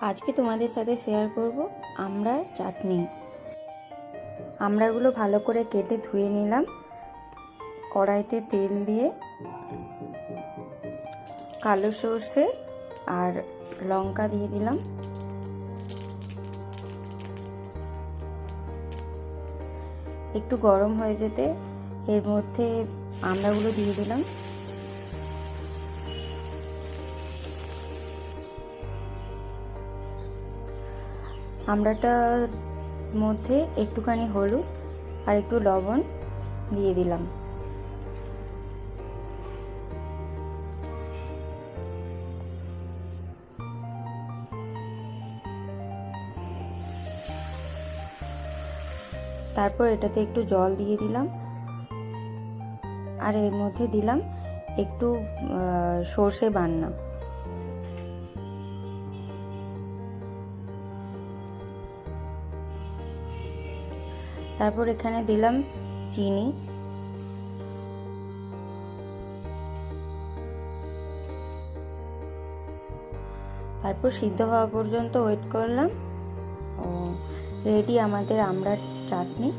আজকে তোমাদের সাথে শেয়ার করব আমড়ার চাটনি। আমড়াগুলো ভালো করে কেটে ধুয়ে নিলাম। কড়াইতে তেল দিয়ে কালো সর্ষে আর লঙ্কা দিয়ে দিলাম। একটু গরম হয়ে যেতে এর মধ্যে আমড়াগুলো দিয়ে দিলাম। আমড়াটার মধ্যে একটুখানি হলুদ আর একটু লবণ দিয়ে দিলাম। তারপর এটাতে একটু জল দিয়ে দিলাম। আর এর মধ্যে দিলাম একটু সর্ষে বান্না। তারপর এখানে দিলাম চিনি। তারপর সিদ্ধ হওয়া পর্যন্ত ওয়েট করলাম। ও রেডি আমাদের আমড়ার চাটনি।